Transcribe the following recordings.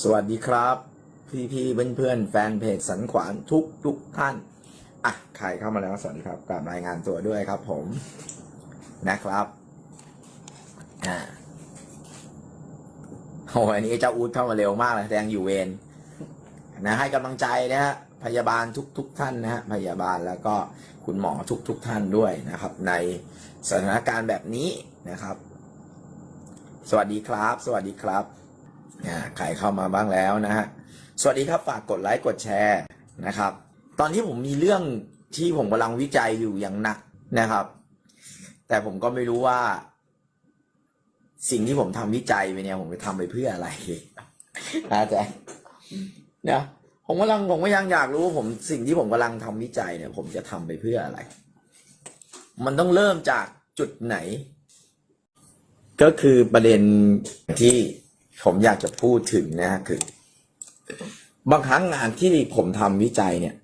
สวัสดีครับ พี่พี่เพื่อนเพื่อนๆแฟนเพจสันขวานทุกทุกท่านอะใครเข้ามาแล้วสวัสดีครับกราบรายงานตัวด้วยครับผมนะครับอ่าโอ้ยอันนี้เจ้าอูดเข้ามาเร็วมากเลยแดงอยู่เวรนะให้กำลังใจนะฮะพยาบาลทุกทุกท่านนะฮะพยาบาลแล้วก็คุณหมอทุกทุกท่านด้วยนะครับ ในสถานการณ์แบบนี้นะครับ สวัสดีครับ สวัสดีครับ ใครเข้ามาบ้างแล้วนะฮะ สวัสดีครับฝากกดไลค์กดแชร์นะครับ ตอนที่ผมมีเรื่องที่ผมกำลังวิจัยอยู่อย่างหนักนะครับ แต่ผมก็ไม่รู้ว่า สิ่งที่ผมทำวิจัยไปเนี่ย ผมไปทำไปเพื่ออะไรนะจ๊คนะผมกำลังผมก็ยังอยากรู้ว่าผมสิ่งที่ผมกำลังทำวิจัยเนี่ย ผมจะทำไปเพื่ออะไร มันต้องเริ่มจากจุดไหน ก็คือประเด็นที่ ผมอยากจะพูดถึงนะฮะคือ บางครั้งงานที่ผมทำวิจัยเนี่ย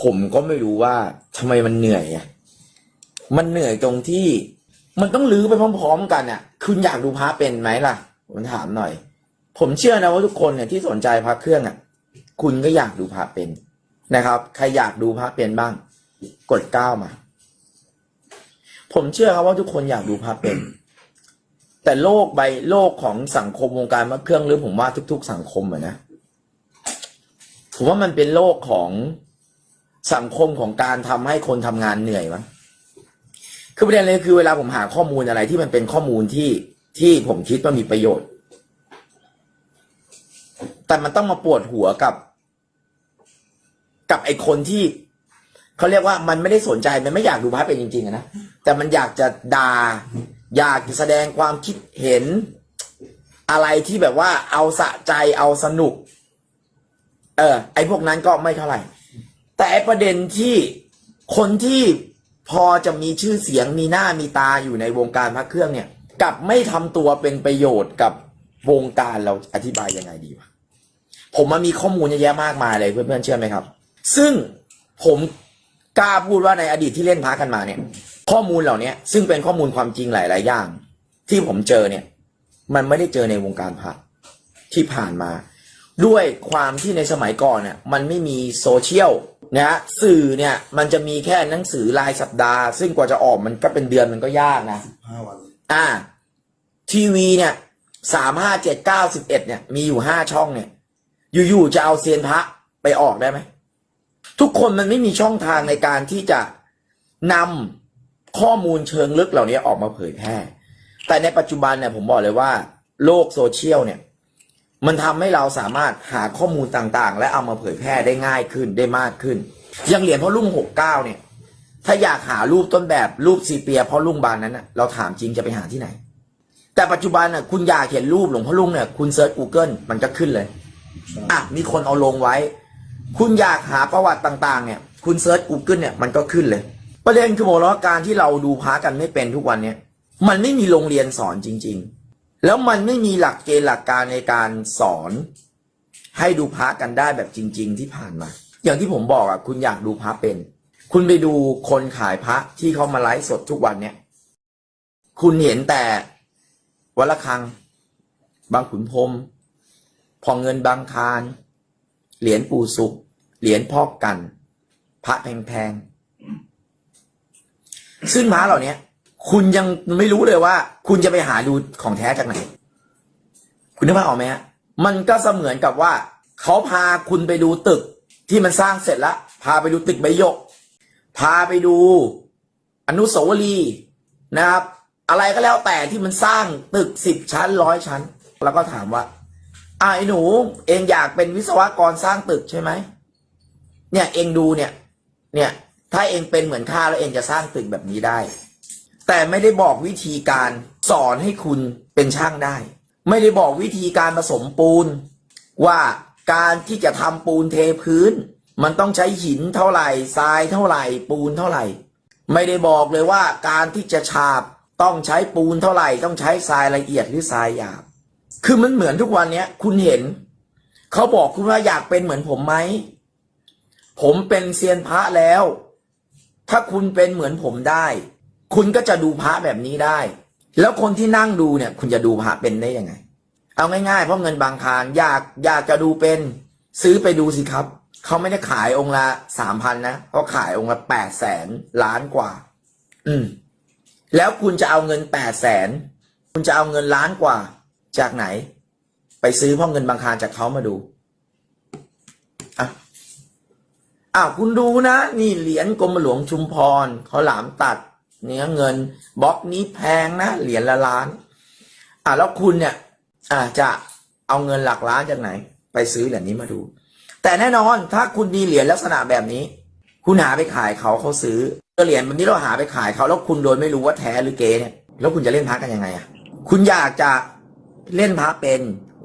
ผมก็ไม่รู้ว่าทำไมมันเหนื่อยอะมันเหนื่อยตรงที่มันต้องลื้อไปพร้อม ๆ กันอะ คุณอยากดูพระเป็นไหมล่ะ ผมถามหน่อย ผมเชื่อนะว่าทุกคนเนี่ยที่สนใจพระเครื่องอะ คุณก็อยากดูพระเป็นนะครับ ใครอยากดูพระเป็นบ้าง กดเก้ามา ผมเชื่อครับว่าทุกคนอยากดูพระเป็น แต่โลกใบโลกของสังคมวงการพระเครื่องหรือผมว่าทุก ๆ สังคมอะนะผมว่ามันเป็นโลกของสังคมของการทำให้คนทำงานเหนื่อยมั้งคือประเด็นเลยคือเวลาผมหาข้อมูลอะไรที่มันเป็นข้อมูลที่ที่ผมคิดว่ามีประโยชน์ แต่มันต้องมาปวดหัวกับ กับไอคนที่เขาเรียกว่ามันไม่ได้สนใจมันไม่อยากดูพระเป็นจริงๆนะแต่มันอยากจะด่า อยากจะแสดงความคิดเห็น อะไรที่แบบว่าเอาสะใจเอาสนุก เออ ไอพวกนั้นก็ไม่เท่าไหร่ แต่ไอประเด็นที่คนที่พอจะมีชื่อเสียงมีหน้ามีตาอยู่ในวงการพระเครื่องเนี่ยกลับไม่ทำตัวเป็นประโยชน์กับวงการเราอธิบายยังไงดีวะผมมันมีข้อมูลเยอะแยะมากมายเลยเพื่อนๆเชื่อไหมครับ ซึ่งผมกล้าพูดว่าในอดีตที่เล่นพระกันมาเนี่ย ข้อมูลเหล่านี้ซึ่งเป็นข้อมูลความจริงหลาย ๆ อย่าง ที่ผมเจอเนี่ย มันไม่ได้เจอในวงการพระที่ผ่านมา ด้วยความที่ในสมัยก่อนเนี่ยมันไม่มีโซเชียลนะฮะสื่อเนี่ยมันจะมีแค่หนังสือรายสัปดาห์ ซึ่งกว่าจะออกมันก็เป็นเดือนมันก็ยากนะห้าวันอ่า ทีวีเนี่ยสามห้าเจ็ดเก้าสิบเอ็ดเนี่ย มีอยู่ห้าช่องเนี่ย อยู่ ๆ จะเอาเซียนพระไปออกได้ไหม ทุกคนมันไม่มีช่องทางในการที่จะนำ ข้อมูลเชิงลึกเหล่านี้ออกมาเผยแพร่ แต่ในปัจจุบันเนี่ยผมบอกเลยว่า โลกโซเชียลเนี่ย มันทำให้เราสามารถหาข้อมูลต่างๆ และเอามาเผยแพร่ได้ง่ายขึ้นได้มากขึ้น อย่างเหรียญพ่อลุงหกเก้าเนี่ย ถ้าอยากหารูปต้นแบบรูปซีเปียพ่อลุงบานนั้นนะเราถามจริงจะไปหาที่ไหน แต่ปัจจุบันน่ะคุณอยากเห็นรูปหลวงพ่อลุงเนี่ยคุณเซิร์ช Google มันก็ขึ้นเลยอะมีคนเอาลงไว้ คุณอยากหาประวัติต่าง ๆ เนี่ย คุณเซิร์ช Google เนี่ยมันก็ขึ้นเลย ประเด็นคือบอกว่าการที่เราดูพระกันไม่เป็นทุกวันเนี่ยมันไม่มีโรงเรียนสอนจริง ๆ แล้วมันไม่มีหลักเกณฑ์หลักการในการสอน ให้ดูพระกันได้แบบจริง ๆ ที่ผ่านมา อย่างที่ผมบอกอะคุณอยากดูพระเป็น คุณไปดูคนขายพระที่เขามาไลฟ์สดทุกวันเนี่ยคุณเห็นแต่วัละคัง บางขุนพรมพอเงินบางคาร เหรียญปู่สุข เหรียญพ่อกัน พระแพงๆ ซึ่งพระเหล่านี้คุณยังไม่รู้เลยว่า คุณจะไปหาดูของแท้จากไหน คุณนึกภาพออกไหมฮะมันก็เสมือนกับว่า เขาพาคุณไปดูตึกที่มันสร้างเสร็จแล้ว พาไปดูตึกใบยก พาไปดู อนุสาวรีย์นะครับ อะไรก็แล้วแต่ที่มันสร้างตึกสิบชั้นร้อยชั้น แล้วก็ถามว่าอ่าไอ้หนูเองอยากเป็นวิศวกรสร้างตึกใช่ไหมเนี่ยเองดูเนี่ย เนี่ย ถ้าเองเป็นเหมือนข้าแล้วเองจะสร้างตึกแบบนี้ได้ แต่ไม่ได้บอกวิธีการสอนให้คุณเป็นช่างได้ ไม่ได้บอกวิธีการผสมปูน ว่าการที่จะทำปูนเทพื้น มันต้องใช้หินเท่าไหร่ทรายเท่าไหร่ ปูนเท่าไหร่ ไม่ได้บอกเลยว่าการที่จะฉาบต้องใช้ปูนเท่าไหร่ต้องใช้ทรายละเอียดหรือทรายหยาบ คือมันเหมือนทุกวันเนี้ย คุณเห็น เขาบอกคุณว่าอยากเป็นเหมือนผมไหม ผมเป็นเซียนพระแล้ว ถ้าคุณเป็นเหมือนผมได้ คุณก็จะดูพระแบบนี้ได้ แล้วคนที่นั่งดูเนี่ย คุณจะดูพระเป็นได้ยังไง เอาง่ายๆ เพราะเงินบางคารอยากอยากจะดูเป็น ซื้อไปดูสิครับ เขาไม่ได้ขายองค์ละสามพันนะเขาขายองค์ละแปดแสนล้านกว่า อืม แล้วคุณจะเอาเงินแปดแสนคุณจะเอาเงินล้านกว่า จากไหน ไปซื้อเพราะเงินบางคารจากเขามาดูอะ อ้าวคุณดูนะ นี่เหรียญกรมหลวงชุมพรเขาหลามตัด เนื้อเงินบล็อกนี้แพงนะเหรียญละล้าน อะแล้วคุณเนี่ยอ่าจะเอาเงินหลักล้านจากไหน ไปซื้อเหรียญนี้มาดู แต่แน่นอนถ้าคุณมีเหรียญลักษณะแบบนี้ คุณหาไปขายเขาเขาซื้อเหรียญแบบนี้เราหาไปขายเขาแล้วคุณโดยไม่รู้ว่าแท้หรือเก๊เนี่ยแล้วคุณจะเล่นพระกันยังไงอะคุณอยากจะเล่นพระเป็น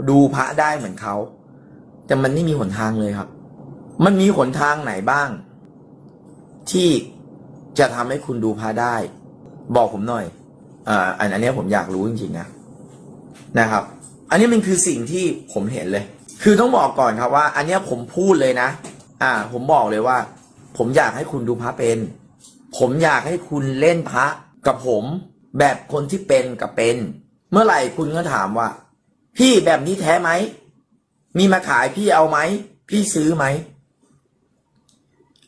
ดูพระได้เหมือนเขา แต่มันไม่มีหนทางเลยครับ มันมีหนทางไหนบ้าง ที่จะทำให้คุณดูพระได้ บอกผมหน่อยอ่าอันอันนี้ผมอยากรู้จริงๆนะนะครับ อันนี้มันคือสิ่งที่ผมเห็นเลย คือต้องบอกก่อนครับว่า อันนี้ผมพูดเลยนะ อ่า ผมบอกเลยว่า ผมอยากให้คุณดูพระเป็น ผมอยากให้คุณเล่นพระกับผมแบบคนที่เป็นกับเป็น เมื่อไหร่คุณก็ถามว่า พี่แบบนี้แท้ไหม มีมาขายพี่เอาไหม พี่ซื้อไหม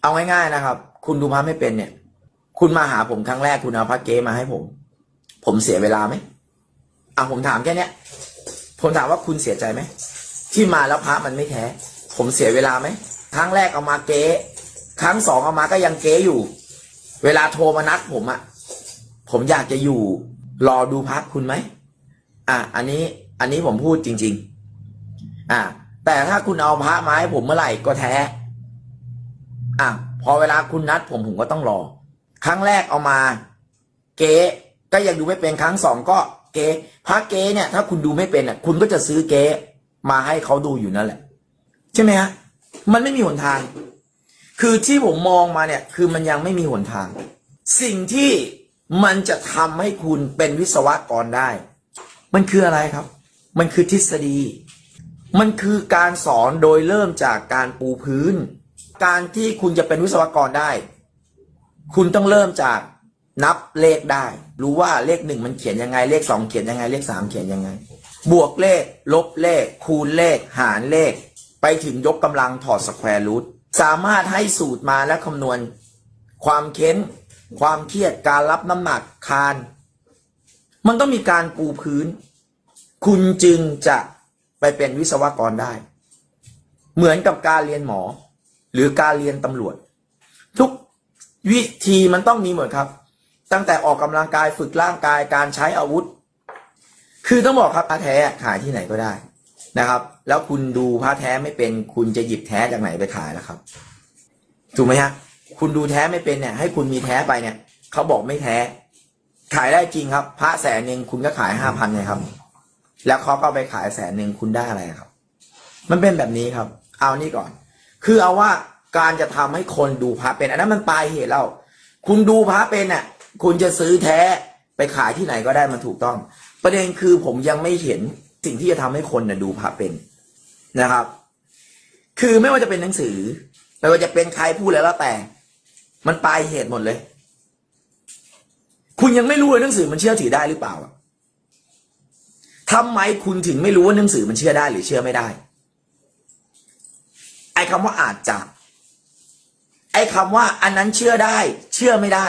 เอาง่ายๆนะครับ คุณดูพระไม่เป็นเนี่ย คุณมาหาผมครั้งแรกคุณเอาพระเก๊มาให้ผม ผมเสียเวลาไหมอะผมถามแค่เนี้ยผมถามว่าคุณเสียใจไหมที่มาแล้วพระมันไม่แท้ ผมเสียเวลาไหมครั้งแรกเอามาเก๊ครั้งสองเอามาก็ยังเก๊อยู่ เวลาโทรมานัดผมอะผมอยากจะอยู่รอดูพักคุณไหมอะอันนี้อันนี้ผมพูดจริง ๆ อะแต่ถ้าคุณเอาพระมาให้ผมเมื่อไหร่ก็แท้ อะพอเวลาคุณนัดผมผมก็ต้องรอ ครั้งแรกเอามา เก๊ก็ยังดูไม่เป็นครั้งสองก็เก๊พระเก๊เนี่ย ถ้าคุณดูไม่เป็นอะ คุณก็จะซื้อเก๊มาให้เขาดูอยู่นั่นแหละ ใช่ไหมฮะมันไม่มีหนทาง คือที่ผมมองมาเนี่ย คือมันยังไม่มีหนทาง สิ่งที่มันจะทำให้คุณเป็นวิศวกรได้ มันคืออะไรครับ มันคือทฤษฎี มันคือการสอนโดยเริ่มจากการปูพื้น การที่คุณจะเป็นวิศวกรได้ คุณต้องเริ่มจากนับเลขได้ รู้ว่าเลขหนึ่งมันเขียนยังไง เลขสองเขียนยังไง เลขสามเขียนยังไง บวกเลข ลบเลข คูณเลข หารเลข ไปถึงยกกำลังถอดสแควร์รูทสามารถให้สูตรมาและคำนวณ ความเค้น ความเครียดการรับน้ำหนักคาน มันต้องมีการปูพื้น คุณจึงจะไปเป็นวิศวกรได้ เหมือนกับการเรียนหมอ หรือการเรียนตำรวจ ทุกวิธีมันต้องมีหมดครับ ตั้งแต่ออกกำลังกายฝึกร่างกายการใช้อาวุธ คือต้องบอกครับพระแท้ขายที่ไหนก็ได้นะครับ แล้วคุณดูพระแท้ไม่เป็น คุณจะหยิบแท้จากไหนไปขายล่ะครับ ถูกไหมฮะ คุณดูแท้ไม่เป็นเนี่ย ให้คุณมีแท้ไปเนี่ยเขาบอกไม่แท้ ขายได้จริงครับ พระแสนหนึ่งคุณก็ขายห้าพันไงครับ แล้วเขาก็ไปขายแสนหนึ่งคุณได้อะไรครับ มันเป็นแบบนี้ครับ เอานี่ก่อน คือเอาว่าการจะทำให้คนดูพระเป็น อันนั้นมันปลายเหตุแล้วคุณดูพระเป็นน่ะ คุณจะซื้อแท้ไปขายที่ไหนก็ได้มันถูกต้อง ประเด็นคือผมยังไม่เห็นสิ่งที่จะทำให้คนน่ะดูพระเป็นนะครับ คือไม่ว่าจะเป็นหนังสือไม่ว่าจะเป็นใครพูดแล้วแต่ มันปลายเหตุหมดเลย คุณยังไม่รู้เลยหนังสือมันเชื่อถือได้หรือเปล่าอะทำไมคุณถึงไม่รู้ว่าหนังสือมันเชื่อได้หรือเชื่อไม่ได้ อ้คำว่าอาจจะไอ้คำว่าอันนั้นเชื่อได้ เชื่อไม่ได้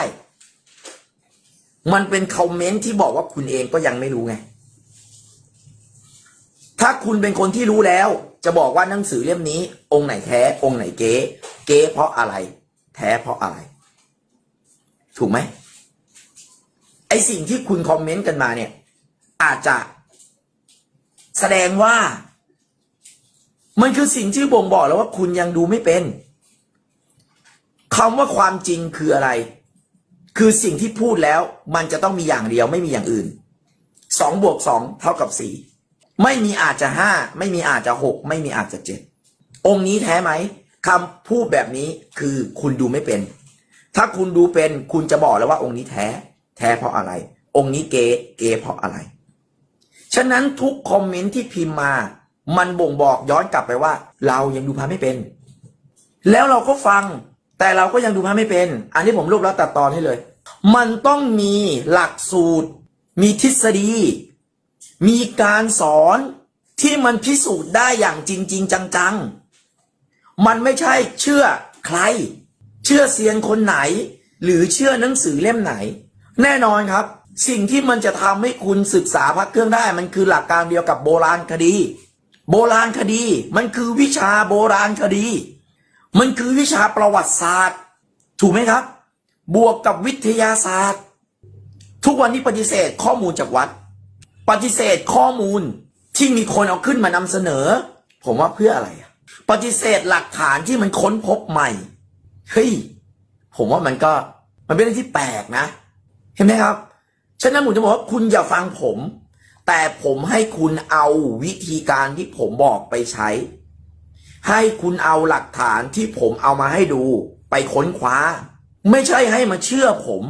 มันเป็นคอมเมนต์ที่บอกว่าคุณเองก็ยังไม่รู้ไง ถ้าคุณเป็นคนที่รู้แล้ว จะบอกว่าหนังสือเล่มนี้ องค์ไหนแท้ องค์ไหนเก๊ เก๊เพราะอะไร แท้เพราะอะไร ถูกไหมไอสิ่งที่คุณคอมเมนต์กันมาเนี่ย อาจจะแสดงว่า มันคือสิ่งที่บ่งบอกแล้วว่าคุณยังดูไม่เป็นคำว่าความจริงคืออะไร คือสิ่งที่พูดแล้ว มันจะต้องมีอย่างเดียวไม่มีอย่างอื่นสองบวกสองเท่ากับสี่ไม่มีอาจจะห้าไม่มีอาจจะหกไม่มีอาจจะเจ็ดองค์นี้แท้ไหมคำพูดแบบนี้คือคุณดูไม่เป็น ถ้าคุณดูเป็นคุณจะบอกแล้วว่าองค์นี้แท้ แท้เพราะอะไร องค์นี้เก๋เก๋เพราะอะไร ฉะนั้นทุกคอมเมนต์ที่พิมพ์มา มันบ่งบอกย้อนกลับไปว่า เรายังดูพระไม่เป็น แล้วเราก็ฟัง แต่เราก็ยังดูพระไม่เป็น อันนี้ผมรวบแล้วตัดตอนให้เลย มันต้องมีหลักสูตร มีทฤษฎี มีการสอนที่มันพิสูจน์ได้อย่างจริงๆจังๆ มันไม่ใช่เชื่อใคร เชื่อเซียนคนไหน หรือเชื่อหนังสือเล่มไหน แน่นอนครับ สิ่งที่มันจะทำให้คุณศึกษาพระเครื่องได้ มันคือหลักการเดียวกับโบราณคดี โบราณคดี มันคือวิชาโบราณคดี มันคือวิชาประวัติศาสตร์ ถูกไหมครับ บวกกับวิทยาศาสตร์ ทุกวันนี้ปฏิเสธข้อมูลจากวัด ปฏิเสธข้อมูลที่มีคนเอาขึ้นมานำเสนอ ผมว่าเพื่ออะไรอะปฏิเสธหลักฐานที่มันค้นพบใหม่เฮ้ยผมว่ามันก็มันเป็นเรื่องที่แปลกนะ เห็นไหมครับ ฉะนั้นผมจะบอกว่าคุณอย่าฟังผม แต่ผมให้คุณเอาวิธีการที่ผมบอกไปใช้ ให้คุณเอาหลักฐานที่ผมเอามาให้ดูไปค้นคว้า ไม่ใช่ให้มาเชื่อผม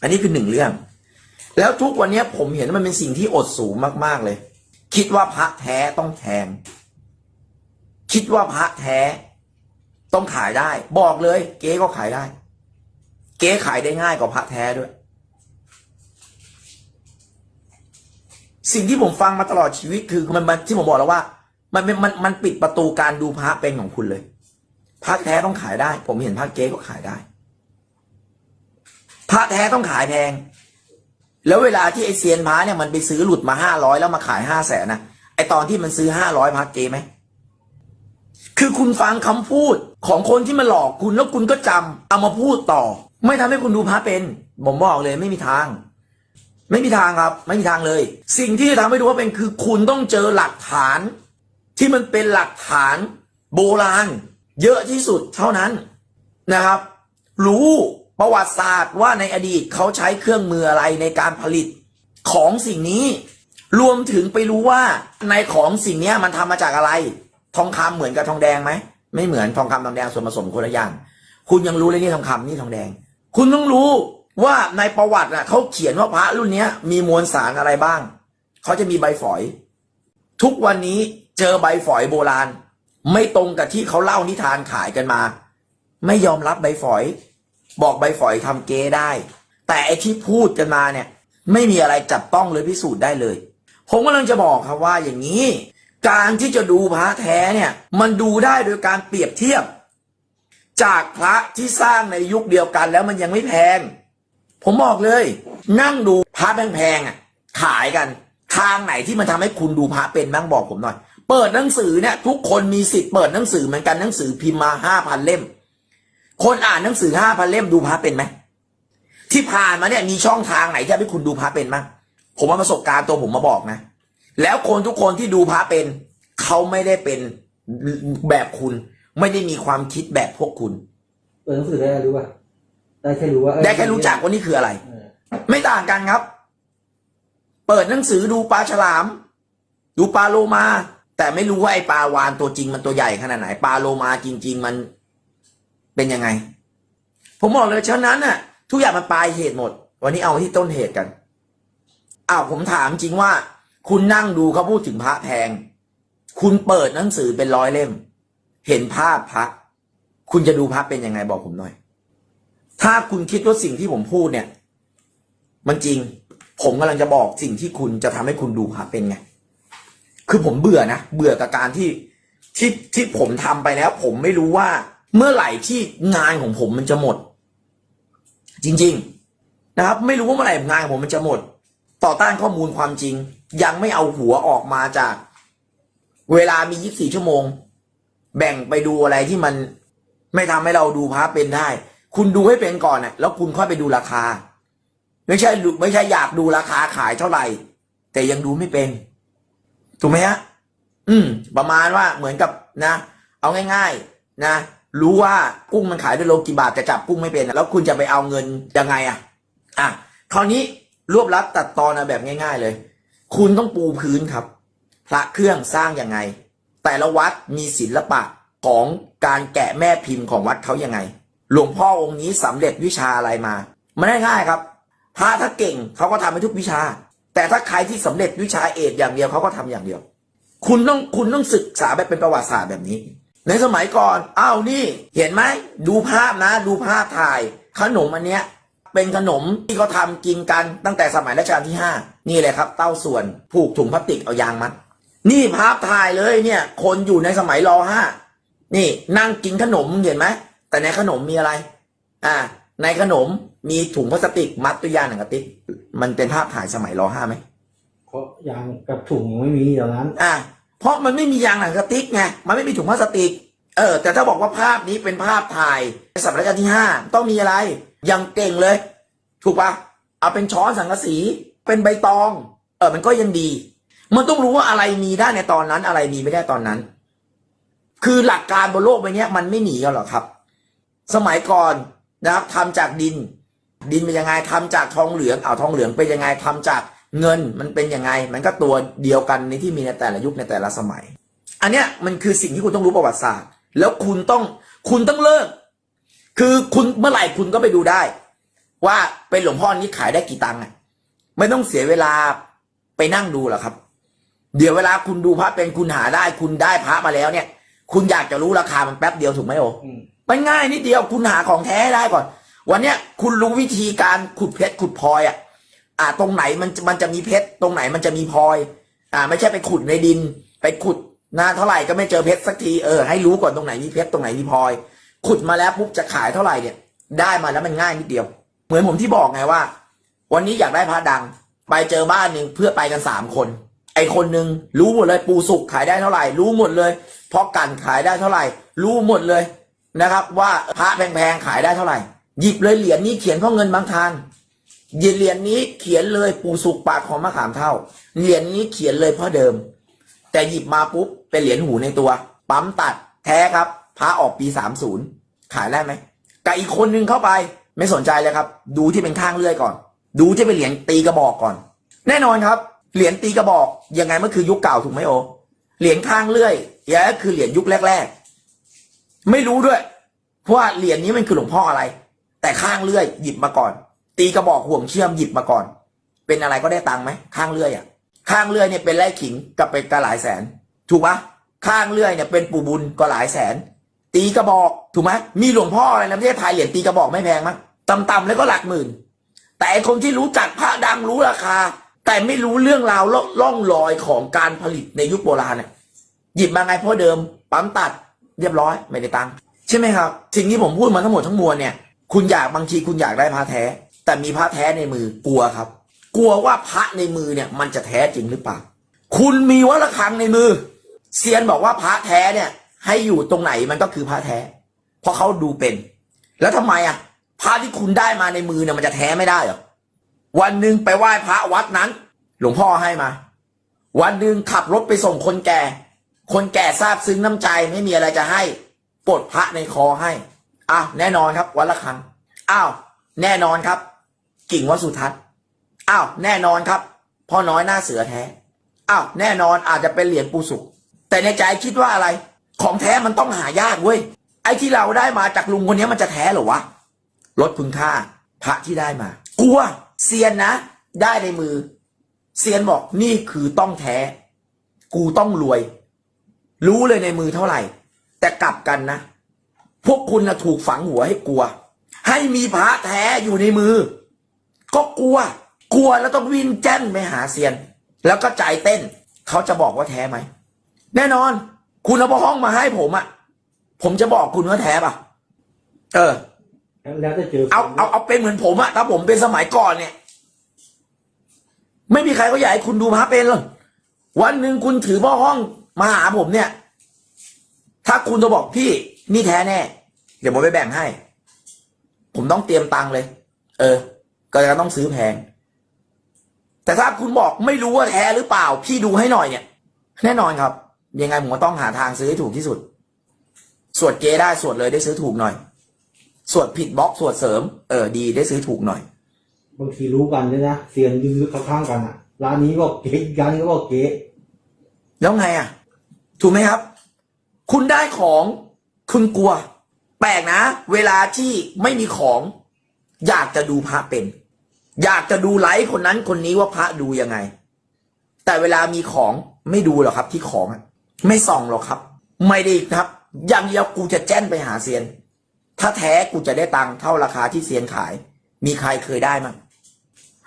อันนี้คือหนึ่งเรื่อง แล้วทุกวันนี้ผมเห็นมันเป็นสิ่งที่อดสูงมากๆเลย คิดว่าพระแท้ต้องแพงคิดว่าพระแท้ต้องขายได้ บอกเลย เก๊ก็ขายได้ เก๊ขายได้ง่ายกว่าพระแท้ด้วย สิ่งที่ผมฟังมาตลอดชีวิตคือมันมันที่ผมบอกแล้วว่ามันมันมันมันปิดประตูการดูพระเป็นของคุณเลยพระแท้ต้องขายได้ ผมเห็นพระเก๊ก็ขายได้พระแท้ต้องขายแพง แล้วเวลาที่ไอเซียนพระเนี่ยมันไปซื้อหลุดมาห้าร้อยแล้วมาขายห้าแสนนะไอตอนที่มันซื้อห้าร้อยพระเก๊ไหมคือคุณฟังคำพูดของคนที่มาหลอกคุณแล้วคุณก็จำเอามาพูดต่อ ไม่ทำให้คุณดูพระเป็น ผมบอกเลยไม่มีทาง ไม่มีทางครับ ไม่มีทางเลย สิ่งที่จะทำให้ดูว่าเป็นคือคุณต้องเจอหลักฐาน ที่มันเป็นหลักฐานโบราณ เยอะที่สุดเท่านั้นนะครับ รู้ประวัติศาสตร์ว่าในอดีตเขาใช้เครื่องมืออะไรในการผลิตของสิ่งนี้ รวมถึงไปรู้ว่าในของสิ่งนี้มันทำมาจากอะไร ทองคำเหมือนกับทองแดงไหมไม่เหมือนทองคำทองแดงส่วนผสมคนละอย่าง คุณยังรู้เลยนี่ทองคำนี่ทองแดง คุณต้องรู้ ว่าในประวัติน่ะเขาเขียนว่าพระรุ่นนี้มีมวลสารอะไรบ้าง เขาจะมีใบฝอย ทุกวันนี้เจอใบฝอยโบราณ ไม่ตรงกับที่เขาเล่านิทานขายกันมา ไม่ยอมรับใบฝอย บอกใบฝอยทำเก๊ได้ แต่ไอที่พูดกันมาเนี่ย ไม่มีอะไรจับต้องเลยพิสูจน์ได้เลย ผมกำลังจะบอกครับว่าอย่างนี้ การที่จะดูพระแท้เนี่ย มันดูได้โดยการเปรียบเทียบ จากพระที่สร้างในยุคเดียวกันแล้วมันยังไม่แพง ผมบอกเลย นั่งดูพระแพงๆอะ ขายกัน ทางไหนที่มันทำให้คุณดูพระเป็นบ้างบอกผมหน่อย เปิดหนังสือเนี่ยทุกคนมีสิทธิ์เปิดหนังสือเหมือนกันหนังสือพิมพ์มาห้าพันเล่ม คนอ่านหนังสือห้าพันเล่มดูพระเป็นไหมที่ผ่านมาเนี่ยมีช่องทางไหนที่ทำให้คุณดูพระเป็นบ้างผมเอาประสบการณ์ตัวผมมาบอกนะ แล้วคนทุกคนที่ดูพระเป็นเขาไม่ได้เป็นแบบคุณ ไม่ได้มีความคิดแบบพวกคุณเปิดหนังสือได้อะไรรู้ป่ะ ได้แค่รู้ว่าเอ้ยได้แค่รู้จักว่านี่คืออะไร เออไม่ต่างกันครับ เปิดหนังสือดูปลาฉลาม ดูปลาโลมา แต่ไม่รู้ว่าไอปลาวานตัวจริงมันตัวใหญ่ขนาดไหนปลาโลมาจริง ๆ มันเป็นยังไง ผมบอกเลยฉะนั้นน่ะ ทุกอย่างมันปลายเหตุหมด วันนี้เอาที่ต้นเหตุกันอ้าวผมถามจริงว่า คุณนั่งดูเขาพูดถึงพระแพง คุณเปิดหนังสือเป็นร้อยเล่ม เห็นภาพพระ คุณจะดูพระเป็นยังไงบอกผมหน่อย ถ้าคุณคิดว่าสิ่งที่ผมพูดเนี่ย มันจริง ผมกำลังจะบอกสิ่งที่คุณจะทำให้คุณดูพระเป็นไง คือผมเบื่อนะ เบื่อกับการที่ที่ที่ผมทำไปแล้ว ผมไม่รู้ว่า เมื่อไหร่ที่งานของผมมันจะหมด จริง ๆ นะครับ ไม่รู้ว่าเมื่อไหร่งานของผมมันจะหมด ต่อต้านข้อมูลความจริง ยังไม่เอาหัวออกมาจาก เวลามี 24 ชั่วโมง แบ่งไปดูอะไรที่มันไม่ทำให้เราดูพระเป็นได้ คุณดูให้เป็นก่อนน่ะแล้วคุณค่อยไปดูราคา ไม่ใช่ไม่ใช่อยากดูราคาขายเท่าไหร่ แต่ยังดูไม่เป็นถูกไหมฮะอืม ประมาณว่าเหมือนกับนะ เอาง่าย ๆ นะรู้ว่ากุ้งมันขายด้วยโลกี่บาทแต่จับกุ้งไม่เป็นแล้วคุณจะไปเอาเงินยังไงอะ อะคราวนี้รวบรัดตัดตอนนะแบบง่าย ๆ เลย คุณต้องปูพื้นครับ พระเครื่องสร้างยังไง แต่ละวัดมีศิลปะของการแกะแม่พิมพ์ของวัดเขายังไง หลวงพ่อองค์นี้สำเร็จวิชาอะไรมา มันง่ายๆครับพระถ้าเก่งเขาก็ทำให้ทุกวิชา แต่ถ้าใครที่สำเร็จวิชาเอกอย่างเดียวเขาก็ทำอย่างเดียว คุณต้องคุณต้องศึกษาแบบเป็นประวัติศาสตร์แบบนี้ ในสมัยก่อนอ้าวนี่ เห็นไหมดูภาพนะ ดูภาพถ่าย ขนมอันเนี้ยเป็นขนมที่เขาทำกินกันตั้งแต่สมัยรัชกาลที่ห้านี่เลยครับ เต้าส่วนผูกถุงพลาสติกเอายางมัด นี่ภาพถ่ายเลยเนี่ย คนอยู่ในสมัยรห้านี่นั่งกินขนมเห็นไหม แต่ในขนมมีอะไร อ่า ในขนมมีถุงพลาสติกมัดตัวยางหนังกระติก มันเป็นภาพถ่ายสมัยรห้าไหมเพราะยางกับถุงยังไม่มีตอนนั้น อ่า เพราะมันไม่มียางหนังกระติกไง มันไม่มีถุงพลาสติก เออ แต่ถ้าบอกว่าภาพนี้เป็นภาพถ่ายในสมัยรัชกาลที่ห้าต้องมีอะไรยังเก่งเลย ถูกปะเอาเป็นช้อนสังกะสี เป็นใบตอง เออ มันก็ยังดี มันต้องรู้ว่าอะไรมีได้ในตอนนั้น อะไรมีไม่ได้ตอนนั้น คือหลักการบนโลกใบเนี้ยมันไม่หนีกันหรอกครับ สมัยก่อนนะครับทำจากดิน ดินเป็นยังไงทำจากทองเหลืองเอาทองเหลืองเป็นยังไงทำจากเงินมันเป็นยังไง มันก็ตัวเดียวกันในที่มีในแต่ละยุคในแต่ละสมัย อันเนี้ยมันคือสิ่งที่คุณต้องรู้ประวัติศาสตร์ แล้วคุณต้องคุณต้องเลิก คือคุณเมื่อไหร่คุณก็ไปดูได้ ว่าเป็นหลวงพ่อนี้ขายได้กี่ตังค์อะไม่ต้องเสียเวลาไปนั่งดูหรอกครับ เดี๋ยวเวลาคุณดูพระเป็นคุณหาได้ คุณได้พระมาแล้วเนี่ย คุณอยากจะรู้ราคามันแป๊บเดียวถูกไหมโอ มันง่ายนิดเดียวคุณหาของแท้ได้ก่อน วันเนี้ยคุณรู้วิธีการขุดเพชรขุดพลอยอะอ่าตรงไหนมันมันจะมีเพชรตรงไหนมันจะมีพลอย อ่า ไม่ใช่ไปขุดในดิน ไปขุดนานเท่าไหร่ก็ไม่เจอเพชรสักทีเออให้รู้ก่อนตรงไหนมีเพชรตรงไหนมีพลอย ขุดมาแล้วปุ๊บจะขายเท่าไหร่เนี่ย ได้มาแล้วมันง่ายนิดเดียว เหมือนผมที่บอกไงว่า วันนี้อยากได้พระดัง ไปเจอบ้านหนึ่งเพื่อไปกันสามคน ไอคนหนึ่งรู้หมดเลยปูสุกขายได้เท่าไหร่ รู้หมดเลยเพราะกันขายได้เท่าไหร่ รู้หมดเลย นะครับ ว่าพระแพงๆขายได้เท่าไหร่ หยิบเลยเหรียญนี้เขียนพราะเงินบางทานเหรียญนี้เขียนเลยปูสุกปากของมะขามเท่า เหรียญนี้เขียนเลยพราะเดิม แต่หยิบมาปุ๊บเป็นเหรียญหูในตัว ปั๊มตัดแท้ครับพระออกปีสามศูนย์ขายได้ไหมกับอีกคนนึงเข้าไปไม่สนใจเลยครับ ดูที่เป็นข้างเลื่อยก่อน ดูที่เป็นเหรียญตีกระบอกก่อน แน่นอนครับ เหรียญตีกระบอกยังไงมันคือยุคเก่าถูกไหมโอเหรียญข้างเลื่อยยังคือเหรียญยุคแรก ไม่รู้ด้วยเพราะว่าเหรียญนี้มันคือหลวงพ่ออะไร แต่ข้างเลื่อยหยิบมาก่อน ตีกระบอกห่วงเชื่อมหยิบมาก่อน เป็นอะไรก็ได้ตังค์ไหมข้างเลื่อยอะ ข้างเลื่อยเนี่ยเป็นไร่ขิงกับเป็นกระหลายแสน ถูกปะข้างเลื่อยเนี่ยเป็นปู่บุญก็หลายแสน ตีกระบอกถูกไหมมีหลวงพ่ออะไรในประเทศไทยเหรียญตีกระบอกไม่แพงมั้งต่ำๆแล้วก็หลักหมื่น แต่คนที่รู้จักพระดังรู้ราคา แต่ไม่รู้เรื่องราวล่องรอยของการผลิตในยุคโบราณเนี่ยหยิบมาไงพราะเดิมปั๊มตัด เรียบร้อยไม่ได้ตังค์ใช่ไหมครับ สิ่งที่ผมพูดมาทั้งหมดทั้งมวลเนี่ยคุณอยากบางทีคุณอยากได้พระแท้ แต่มีพระแท้ในมือกลัวครับ กลัวว่าพระในมือเนี่ยมันจะแท้จริงหรือเปล่าคุณมีวัลคังในมือเซียนบอกว่าพระแท้เนี่ย ให้อยู่ตรงไหนมันก็คือพระแท้ เพราะเขาดูเป็น แล้วทำไมอะพระที่คุณได้มาในมือเนี่ยมันจะแท้ไม่ได้หรอวันหนึ่งไปไหว้พระวัดนั้น หลวงพ่อให้มา วันหนึ่งขับรถไปส่งคนแก่ คนแก่ทราบซึ้งน้ำใจไม่มีอะไรจะให้ปลดพระในคอให้อ้าวแน่นอนครับวันละครั้งอ้าวแน่นอนครับ กิ่งวัดสุทัศน์อ้าวแน่นอนครับพ่อน้อยหน้าเสือแท้อ้าวแน่นอนอาจจะเป็นเหรียญปูสุกแต่ในใจคิดว่าอะไร ของแท้มันต้องหายากเว้ยไอ้ที่เราได้มาจากลุงคนนี้มันจะแท้เหรอวะลดคุณค่าพระที่ได้มากลัวเซียนนะ ได้ในมือเซียนบอกนี่คือต้องแท้ กูต้องรวย รู้เลยในมือเท่าไหร่ แต่กลับกันนะ พวกคุณนะถูกฝังหัวให้กลัว ให้มีพระแท้อยู่ในมือ ก็กลัว กลัวแล้วต้องวิ่งแจ้นไปหาเซียน แล้วก็ใจเต้น เขาจะบอกว่าแท้ไหม แน่นอน คุณเอาห้องมาให้ผมอะ่ะ ผมจะบอกคุณว่าแท้ปะเออ แล้วจะเจอเอาเอาเอาเป็นเหมือนผมอะถ้าผมเป็นสมัยก่อนเนี่ย ไม่มีใครเขาอยากให้คุณดูพระเป็นหรอกวันหนึ่งคุณถือพ่อห้อง มาหาผมเนี่ย ถ้าคุณจะบอกพี่นี่แท้แน่ เดี๋ยวผมไปแบ่งให้ ผมต้องเตรียมตังค์เลย เออ ก็จะต้องซื้อแพง แต่ถ้าคุณบอกไม่รู้ว่าแท้หรือเปล่า พี่ดูให้หน่อยเนี่ย แน่นอนครับ ยังไงผมก็ต้องหาทางซื้อให้ถูกที่สุด สวดเกได้สวดเลยได้ซื้อถูกหน่อย สวดผิดบล็อกสวดเสริม เออดีได้ซื้อถูกหน่อย บางทีรู้กันด้วยนะเซียนยืนข้างๆกันอะ ร้านนี้ก็เก๊ร้านนี้ก็บอกเก๊แล้วไงอะ ถูกไหมครับ คุณได้ของคุณกลัว แปลกนะ เวลาที่ไม่มีของ อยากจะดูพระเป็น อยากจะดูไลฟ์คนนั้นคนนี้ว่าพระดูยังไง แต่เวลามีของไม่ดูหรอกครับ ที่ของไม่ส่องหรอกครับ ไม่ได้ครับอย่างเดียวกูจะแจ้นไปหาเซียน ถ้าแท้กูจะได้ตังค์เท่าราคาที่เซียนขาย มีใครเคยได้มั้ง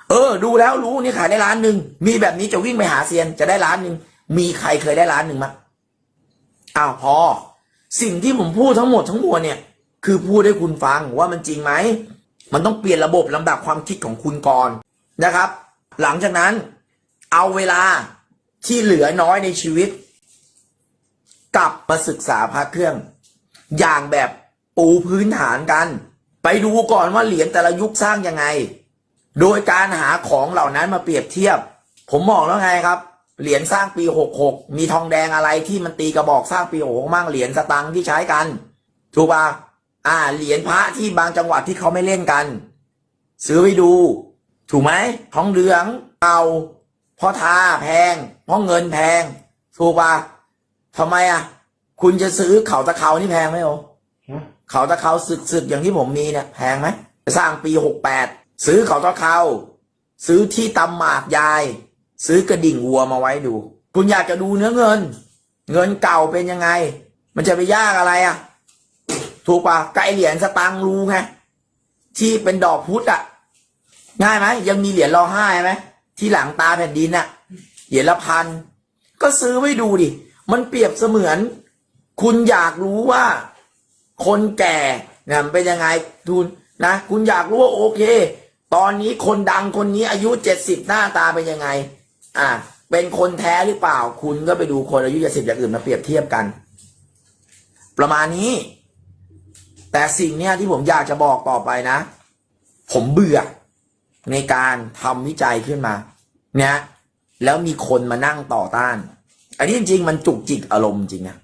เออ ดูแล้วรู้นี่ขายได้ล้านหนึ่งมีแบบนี้จะวิ่งไปหาเซียนจะได้ล้านหนึ่งมีใครเคยได้ล้านหนึ่งมั้ย อ้าวพอ สิ่งที่ผมพูดทั้งหมดทั้งมวลเนี่ย คือพูดให้คุณฟังว่ามันจริงไหม มันต้องเปลี่ยนระบบลำดับความคิดของคุณก่อนนะครับ หลังจากนั้นเอาเวลาที่เหลือน้อยในชีวิต กลับมาศึกษาพระเครื่อง อย่างแบบปูพื้นฐานกัน ไปดูก่อนว่าเหรียญแต่ละยุคสร้างยังไง โดยการหาของเหล่านั้นมาเปรียบเทียบ ผมบอกแล้วไงครับ เหรียญสร้างปี66มีทองแดงอะไรที่มันตีกระบอกสร้างปี66มั่งเหรียญสตังค์ที่ใช้กันถูกปะอ่า เหรียญพระที่บางจังหวัดที่เขาไม่เล่นกัน ซื้อไปดู ถูกไหมทองเหลืองเอาเพราะทาแพงเพราะเงินแพง ถูกปะทำไมอะ คุณจะซื้อเขาตะเขานี่แพงไหมโอฮะเขาตะเขาสึกสึกอย่างที่ผมมีเนี่ยแพงไหมสร้างปีหกแปดซื้อเขาตะเขาซื้อที่ตำหมากยาย ซื้อกระดิ่งวัวมาไว้ดู คุณอยากจะดูเนื้อเงิน เงินเก่าเป็นยังไง มันจะไปยากอะไรอะ ถูกปะไกเหรียญสตางค์รูไงที่เป็นดอกพุธอะ ง่ายไหมยังมีเหรียญรอห้าไหมที่หลังตาแผ่นดินน่ะ เหรียญละพันก็ซื้อไว้ดูดิ มันเปรียบเสมือน คุณอยากรู้ว่า คนแก่เนี่ยเป็นยังไงทุนนะ คุณอยากรู้ว่าโอเค ตอนนี้คนดังคนนี้อายุเจ็ดสิบหน้าตาเป็นยังไง อ่า เป็นคนแท้หรือเปล่า คุณก็ไปดูคนอายุยี่สิบอย่างอื่นมาเปรียบเทียบกัน ประมาณนี้ แต่สิ่งเนี้ยที่ผมอยากจะบอกต่อไปนะ ผมเบื่อ ในการทำวิจัยขึ้นมา เนี่ย แล้วมีคนมานั่งต่อต้าน อันนี้จริงๆมันจุกจิกอารมณ์จริงนะ